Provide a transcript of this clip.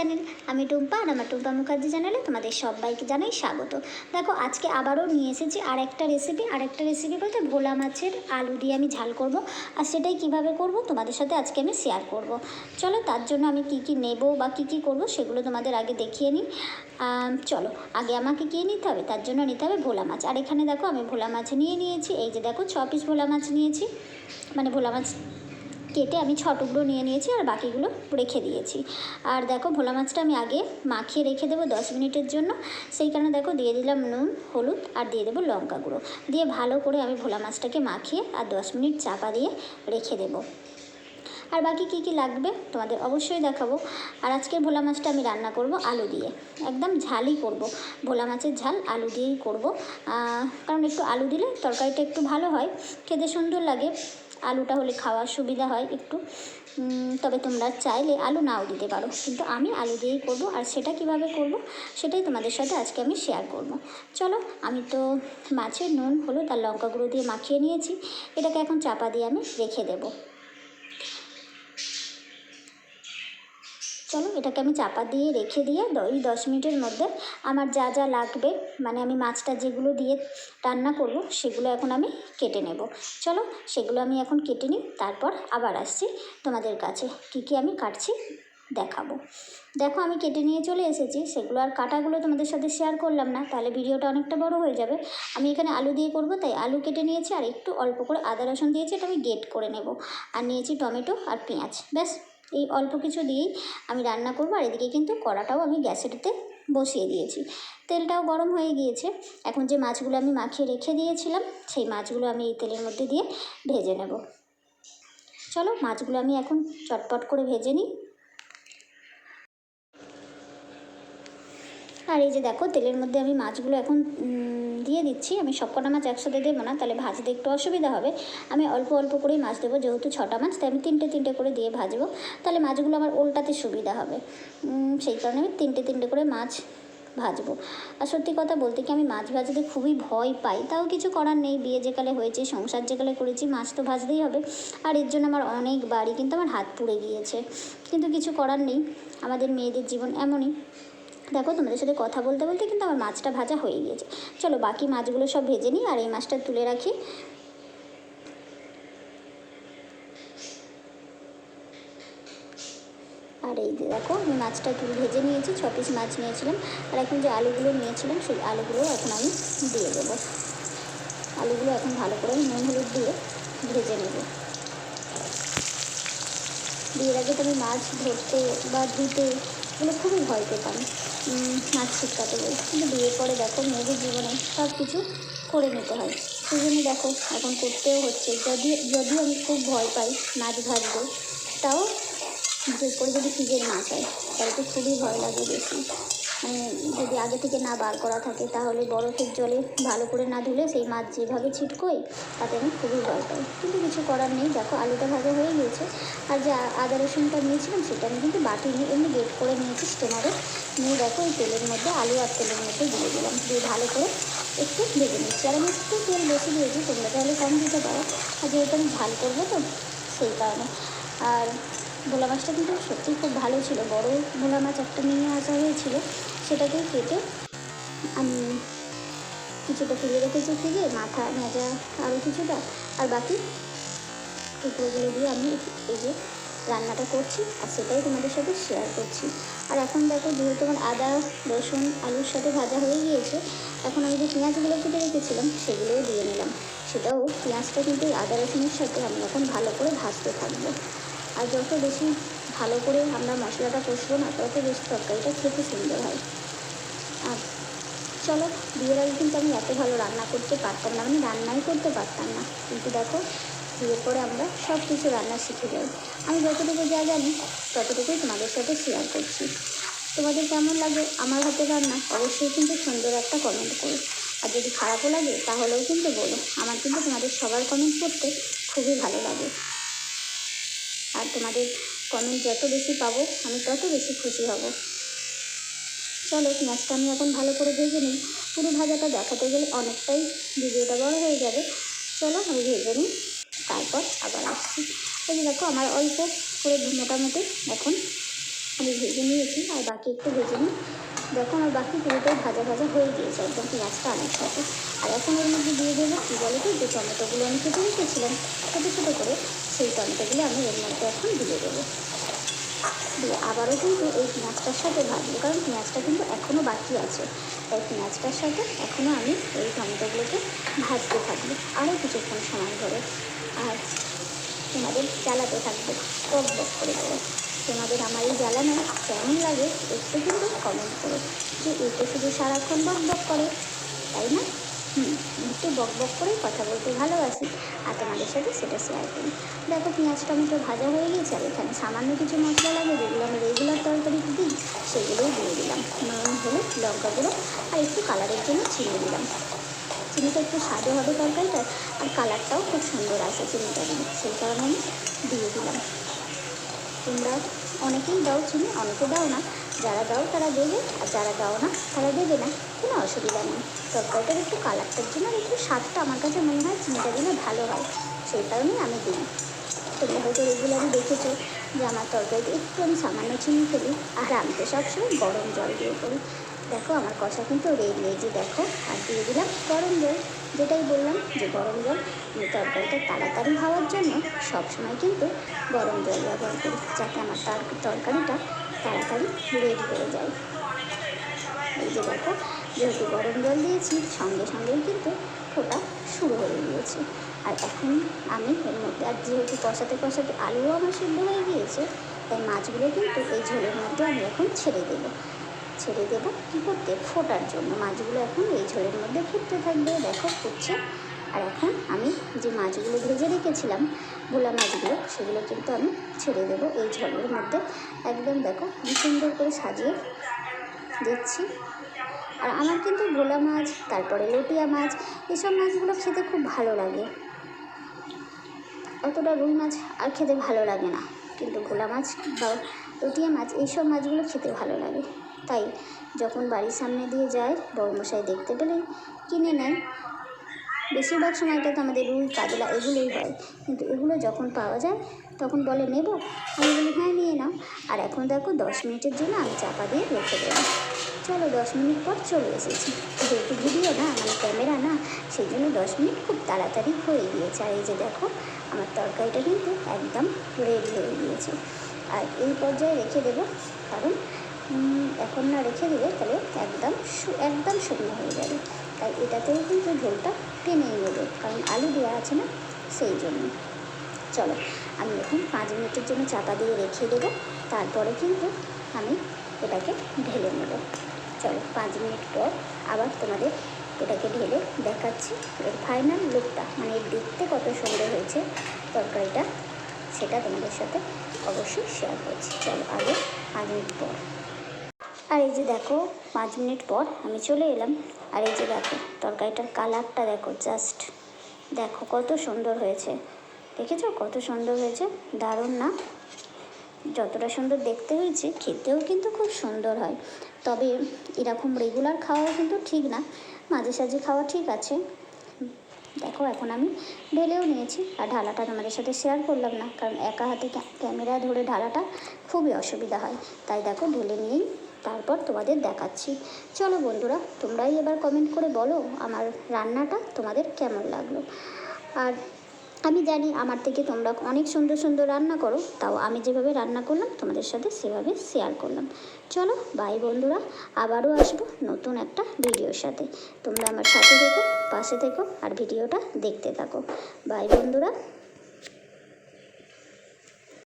Channel আমি টুম্পা আর আমার টুম্পা মুখার্জি চ্যানেলে তোমাদের সবাইকে জানাই স্বাগত। দেখো, আজকে আবারও নিয়ে এসেছি আর একটা রেসিপি আর একটা রেসিপি বলতে ভোলা মাছের আলু দিয়ে আমি ঝাল করব। আর সেটাই কীভাবে করব তোমাদের সাথে আজকে আমি শেয়ার করব। চলো, তার জন্য আমি কি কি নেব বা কি কি করব সেগুলো তোমাদের আগে দেখিয়ে নিই। চলো, আগে আমাকে কী নিতে হবে? তার জন্য নিতে হবে ভোলা মাছ। আর এখানে দেখো, আমি ভোলা মাছ নিয়ে নিয়েছি। এই যে দেখো, ছ পিস ভোলা মাছ নিয়েছি। মানে ভোলা মাছ কেটে আমি ছ টুকরো নিয়ে নিয়েছি আর বাকিগুলো রেখে দিয়েছি। আর দেখো ভোলা মাছটা আমি আগে মাখিয়ে রেখে দেবো দশ মিনিটের জন্য। সেই কারণে দেখো দিয়ে দিলাম নুন, হলুদ আর দিয়ে দেবো লঙ্কা গুঁড়ো। দিয়ে ভালো করে আমি ভোলা মাছটাকে মাখিয়ে আর দশ মিনিট চাপা দিয়ে রেখে দেবো। আর বাকি কী কী লাগবে তোমাদের অবশ্যই দেখাবো। আর আজকের ভোলা মাছটা আমি রান্না করব আলু দিয়ে। একদম ঝালই করব। ভোলা মাছের ঝাল আলু দিয়েই করব। কারণ একটু আলু দিলে তরকারিটা একটু ভালো হয়, খেতে সুন্দর লাগে। আলুটা হলে খাওয়ার সুবিধা হয় একটু। তবে তোমরা চাইলে আলু নাও দিতে পারো। কিন্তু আমি আলু দিয়েই করব। আর সেটা কীভাবে করব, সেটাই তোমাদের সাথে আজকে আমি শেয়ার করব। চলো, আমি তো মাছের নুন, হলুদ তার লঙ্কা গুঁড়ো দিয়ে মাখিয়ে নিয়েছি। এটাকে এখন চাপা দিয়ে আমি রেখে দেবো। চলো এটাকে আমি চাপা দিয়ে রেখে দিয়ে এই দশ মিনিটের মধ্যে আমার যা যা লাগবে মানে আমি মাছটা যেগুলো দিয়ে রান্না করব, সেগুলো এখন আমি কেটে নেব। চলো সেগুলো আমি এখন কেটে নিই, তারপর আবার আসছি তোমাদের কাছে। কী কী আমি কাটছি দেখাবো। দেখো আমি কেটে নিয়ে চলে এসেছি, সেগুলো আর কাটাগুলো তোমাদের সাথে শেয়ার করলাম না, তাহলে ভিডিওটা অনেকটা বড় হয়ে যাবে। আমি এখানে আলু দিয়ে করব, তাই আলু কেটে নিয়েছি, আর একটু অল্প করে আদা রসুন দিয়েছি, এটা আমি গেট করে নেব। আর নিয়েছি টমেটো আর পেঁয়াজ, ব্যাস। এই অল্প কিছু দিয়েই আমি রান্না করব। আর এদিকে কিন্তু কড়াটাও আমি গ্যাসেরতে বসিয়ে দিয়েছি। তেলটাও গরম হয়ে গিয়েছে। এখন যে মাছগুলো আমি মাখিয়ে রেখে দিয়েছিলাম, সেই মাছগুলো আমি এই তেলের মধ্যে দিয়ে ভেজে নেব। চলো, মাছগুলো আমি এখন চটপট করে ভেজে নিই। আর এই যে দেখো, তেলের মধ্যে আমি মাছগুলো এখন দিয়ে দিচ্ছি। আমি সবকটা মাছ একসাথে দেবো না, তাহলে ভাজতে একটু অসুবিধা হবে। আমি অল্প অল্প করেই মাছ দেবো, যেহেতু ছটা মাছ, তাই আমি তিনটে তিনটে করে দিয়ে ভাজবো। তাহলে মাছগুলো আমার উল্টাতে সুবিধা হবে। সেই কারণে আমি তিনটে তিনটে করে মাছ ভাজবো। আর সত্যি কথা বলতে কি, আমি মাছ ভাজতে খুবই ভয় পাই। তাও কিছু করার নেই, বিয়ে যেকালে হয়েছে, সংসার যেকালে করেছি, মাছ তো ভাজতেই হবে। আর এর জন্য আমার অনেক বাড়ি কিন্তু আমার হাত পুড়ে গিয়েছে। কিন্তু কিছু করার নেই। আমাদের মেয়েদের জীবন এমনই। দেখো, তোমাদের সাথে কথা বলতে বলতে কিন্তু আমার মাছটা ভাজা হয়ে গিয়েছে। চলো, বাকি মাছগুলো সব ভেজে নিই আর এই মাছটা তুলে রাখি। আর এই যে দেখো, আমি মাছটা তুলে ভেজে নিয়েছি, ছ পিস মাছ নিয়েছিলাম। আর এখন যে আলুগুলো নিয়েছিলাম, সেই আলুগুলো এখন আমি দিয়ে দেবো। আলুগুলো এখন ভালো করে নুন, হলুদ দিয়ে ভেজে নেব। বিয়ের আগে তো আমি মাছ ধরতে বা ধুতে এগুলো খুবই ভয় পেতাম। উম, মাছ বলি কিন্তু বিয়ে করে দেখো মেয়েদের জীবনে সব কিছু করে নিতে হয়। সেই জন্য দেখো এখন করতেও হচ্ছে। যদি যদি আমি খুব ভয় পাই নাচ ভাজবো তাও বিশেষ করে যদি ফ্রিজের না চাই তাহলে তো খুবই ভয় লাগে বেশি। যদি আগে থেকে না বার করা থাকে, তাহলে বরফের জলে ভালো করে না ধুলে সেই মাছ যেভাবে ছিটকোই তাতে আমি খুবই ভয় পাই। কিন্তু কিছু করার নেই। দেখো, আলুটা ভাজা হয়ে গিয়েছে। আর যে আদা রসুনটা নিয়েছিলাম, সেটা আমি কিন্তু বাটি নিয়ে এমনি গেট করে নিয়েছি স্টেনারে নিয়ে দেখো ওই তেলের মধ্যে, আলু আর তেলের মধ্যে দিয়ে দিলাম। দিয়ে ভালো করে একটু ভেজে নিচ্ছি। আর আমি একটু তেল বেশি দিয়েছি, তোমরা তাহলে কম দিতে পারো। আর যেহেতু আমি ঝাল করব তো, সেই কারণে। আর ভোলা মাছটা কিন্তু সত্যিই খুব ভালো ছিল। বড় ভোলা মাছ একটা নিয়ে আসা হয়েছিল। সেটাকে কেটে আমি কিছুটা তুলে রেখেছি ফ্রিজে মাথা মেজা আরও কিছুটা, আর বাকি টুকরোগুলো দিয়ে আমি এই যে রান্নাটা করছি আর সেটাই তোমাদের সাথে শেয়ার করছি। আর এখন দেখো যেহেতু আমার আদা, রসুন, আলুর সাথে ভাজা হয়ে গিয়েছে, এখন আমি যে পেঁয়াজগুলো কেটে রেখেছিলাম সেগুলোও দিয়ে নিলাম। সেটাও পেঁয়াজটা কিন্তু আদা, রসুনের সাথে আমি এখন ভালো করে ভাজতে থাকব। আর যত বেশি ভালো করে আমরা মশলাটা কষবো না, তত বেশি তরকারিটা খেতে সুন্দর হয়। আর চলো, বিয়ের আগে কিন্তু আমি এত ভালো রান্না করতে পারতাম না আমি রান্নাই করতে পারতাম না। কিন্তু দেখো, বিয়ের পরে আমরা সব কিছু রান্না শিখে যাই। আমি যতটুকু যা জানি, ততটুকুই তোমাদের সাথে শেয়ার করছি। তোমাদের কেমন লাগে আমার হাতে রান্না, অবশ্যই কিন্তু সুন্দর একটা কমেন্ট করো। আর যদি খারাপও লাগে, তাহলেও কিন্তু বলো। আমার কিন্তু তোমাদের সবার কমেন্ট করতে খুবই ভালো লাগে। আর তোমাদের কমেন্ট যত বেশি পাবো, আমি তত বেশি খুশি হব। চলো পেঁয়াজটা আমি এখন ভালো করে ভেজে নিই। পুরো ভাজাটা দেখাতে গেলে অনেকটাই ভিডিওটা বড় হয়ে যাবে। চলো, আমি ভেজে নিই। তারপর আবার আসছি। এই দেখো, আমার অল্প করে মোটামুটি এখন আমি ভেজে নিয়েছি। আর বাকি একটু ভেজে নিই। দেখো আমার বাকি পুরোটাই ভাজা ভাজা হয়ে গিয়েছে, একদম পেঁয়াজটা অনেক সাথে আর এখন এর মধ্যে দিয়ে দেবো কী বলো তো যে টমেটোগুলো আমি কেটে রেখেছিলাম, ছোটো ছোটো করে, সেই টমেটোগুলো আমি এর মধ্যে এখন দিয়ে দেবো। দিয়ে আবারও কিন্তু এই পেঁয়াজটার সাথে ভাজবো, কারণ পেঁয়াজটা কিন্তু এখনও বাকি আছে। তাই পেঁয়াজটার সাথে এখনও আমি এই টমেটোগুলোকে ভাজতে থাকব, আরও কিছুক্ষণ সময় ধরে। আর তোমাদের জ্বালাতে থাকব। বক বক করে করে তোমাদের আমার এই জ্বালানো কেমন লাগে একটু কিন্তু কমেন্ট করো। যে এতে শুধু সারাক্ষণ বক বক করে, তাই না? হুম, একটু বক বক করেই কথা বলতে ভালোবাসি আর তোমাদের সাথে সেটা শেয়ার করি। দেখো পেঁয়াজ টমেটো ভাজা হয়ে গেছে আর এখানে সামান্য কিছু মশলা লাগে, যেগুলো আমি রেগুলার তরকারিতে দিই সেগুলোই দিয়ে দিলাম। নুন, হলুদ, লঙ্কা গুঁড়ো আর একটু কালারের জন্য চিনি দিলাম। চিনিটা একটু স্বাদও হবে তরকারিটা, আর কালারটাও খুব সুন্দর আসে চিনিটা দিলে সেই কারণে আমি দিয়ে দিলাম। তোমরা অনেকেই দাও চিনি, অনেকে দাও না। যারা দাও তারা দেবে, আর যারা দাও না তারা দেবে না। কোনো অসুবিধা নেই। তরকারিটার একটু কালারটার জন্য আর একটু স্বাদটা আমার কাছে মনে হয় চিনিটা দিলে ভালো হয়। সেই কারণেই আমি দিই তোমরা হয়তো রেগুলারই দেখেছ যে আমার তরকারিতে একটু আমি সামান্য চিনি ফেলি, আর আমি তো সবসময় গরম জল দিয়ে করি। দেখো, আমার কষা কিন্তু রেডি, এই যে দেখো, আর দিয়ে দিলাম গরম জল। যেটাই বললাম যে গরম জল আমি তরকারিটা তাড়াতাড়ি হওয়ার জন্য সবসময় কিন্তু গরম জল ব্যবহার করি, যাতে আমার তার তরকারিটা তাড়াতাড়ি রেডি হয়ে যায়। এই যে দেখো, যেহেতু গরম জল দিয়েছি, সঙ্গে সঙ্গেই কিন্তু ফোটা শুরু হয়ে গিয়েছে। আর এখন আমি এর মধ্যে আর যেহেতু কষাতে কষাতে আলুও আমার সিদ্ধ হয়ে গিয়েছে, তাই মাছগুলো কিন্তু এই ঝোলের মধ্যে আমি এখন ছেড়ে দেবো। ছেড়ে দেবো। কী করতে? ফোটার জন্য। মাছগুলো এখন এই ঝোলের মধ্যে ফুটতে থাকবে। দেখো, ফুটছে। আর এখন আমি যে মাছগুলো ভেজে রেখেছিলাম, ভোলা মাছগুলো, সেগুলো কিন্তু আমি ছেড়ে দেবো এই ঝোলের মধ্যে। একদম দেখো, কি সুন্দর করে সাজিয়ে দিচ্ছি। আর আমার কিন্তু ভোলা মাছ, তারপরে লটিয়া মাছ, এসব মাছগুলো খেতে খুব ভালো লাগে। অতটা রুই মাছ আর খেতে ভালো লাগে না। কিন্তু ভোলা মাছ বা লটিয়া মাছ, এইসব মাছগুলো খেতে ভালো লাগে। তাই যখন বাড়ির সামনে দিয়ে যায় বড়মশাই দেখতে পেলে, কিনে নেয়। বেশিরভাগ সময়টা তো আমাদের রুই, কাতলা এগুলোই হয়। কিন্তু এগুলো যখন পাওয়া যায়, তখন বলে, নেব, আমি বলি হ্যাঁ নিয়ে নাও। আর এখন দেখো, দশ মিনিটের জন্য আমি চাপা দিয়ে রেখে দেবো। চলো, দশ মিনিট পর চলে এসেছি। যেহেতু ভিডিও না মানে ক্যামেরা না, সেই জন্য দশ মিনিট খুব তাড়াতাড়ি হয়ে গিয়েছে। আর এই যে দেখো, আমার তরকারিটা কিন্তু একদম রেডি হয়ে গিয়েছে। আর এই পর্যায়ে রেখে দেবো, কারণ এখন না রেখে দিলে তাহলে একদম একদম শুকনো হয়ে যাবে। তাই এটাতেও কিন্তু ঝোলটা টেনেই নেবে, কারণ আলু দেওয়া আছে না, সেই জন্য। চলো, আমি এখন পাঁচ মিনিটের জন্য চাপা দিয়ে রেখে দেবো, তারপরে কিন্তু আমি এটাকে ঢেলে নেব। চলো, পাঁচ মিনিট পর আবার তোমাদের এটাকে ঢেলে দেখাচ্ছি, এর ফাইনাল লুকটা মানে দেখতে কত সুন্দর হয়েছে তরকারিটা, সেটা তোমাদের সাথে অবশ্যই শেয়ার করছি। চলো, আগে পাঁচ মিনিট পর। আর এই যে দেখো, পাঁচ মিনিট পর আমি চলে এলাম। আর এই যে দেখো, তরকারিটার কালারটা দেখো জাস্ট দেখো কত সুন্দর হয়েছে। দেখেছ? কত সুন্দর হয়েছে? দারুণ না? যতটা সুন্দর দেখতে হয়েছে, খেতেও কিন্তু খুব সুন্দর হয়। তবে এরকম রেগুলার খাওয়া কিন্তু ঠিক না। মাঝে সাঝে খাওয়া ঠিক আছে। দেখো, এখন আমি ঢেলেও নিয়েছি। আর ঢালাটা তোমাদের সাথে শেয়ার করলাম না, কারণ একা হাতে ক্যা- ক্যামেরা ধরে ঢালাটা খুবই অসুবিধা হয়। তাই দেখো, ঢেলে নিয়েই তারপর তোমাদের দেখাচ্ছি। চলো বন্ধুরা, তোমরাই এবার কমেন্ট করে বলো আমার রান্নাটা তোমাদের কেমন লাগল। আর আমি জানি আমার থেকে তোমরা অনেক সুন্দর সুন্দর রান্না করো, তাও আমি যেভাবে রান্না করলাম তোমাদের সাথে সেভাবে শেয়ার করলাম। চলো বাই বন্ধুরা, আবারও আসব নতুন একটা ভিডিওর সাথে। তোমরা আমার সাথে থেকো, পাশে থেকো, আর ভিডিওটা দেখতে থাকো। বাই বন্ধুরা।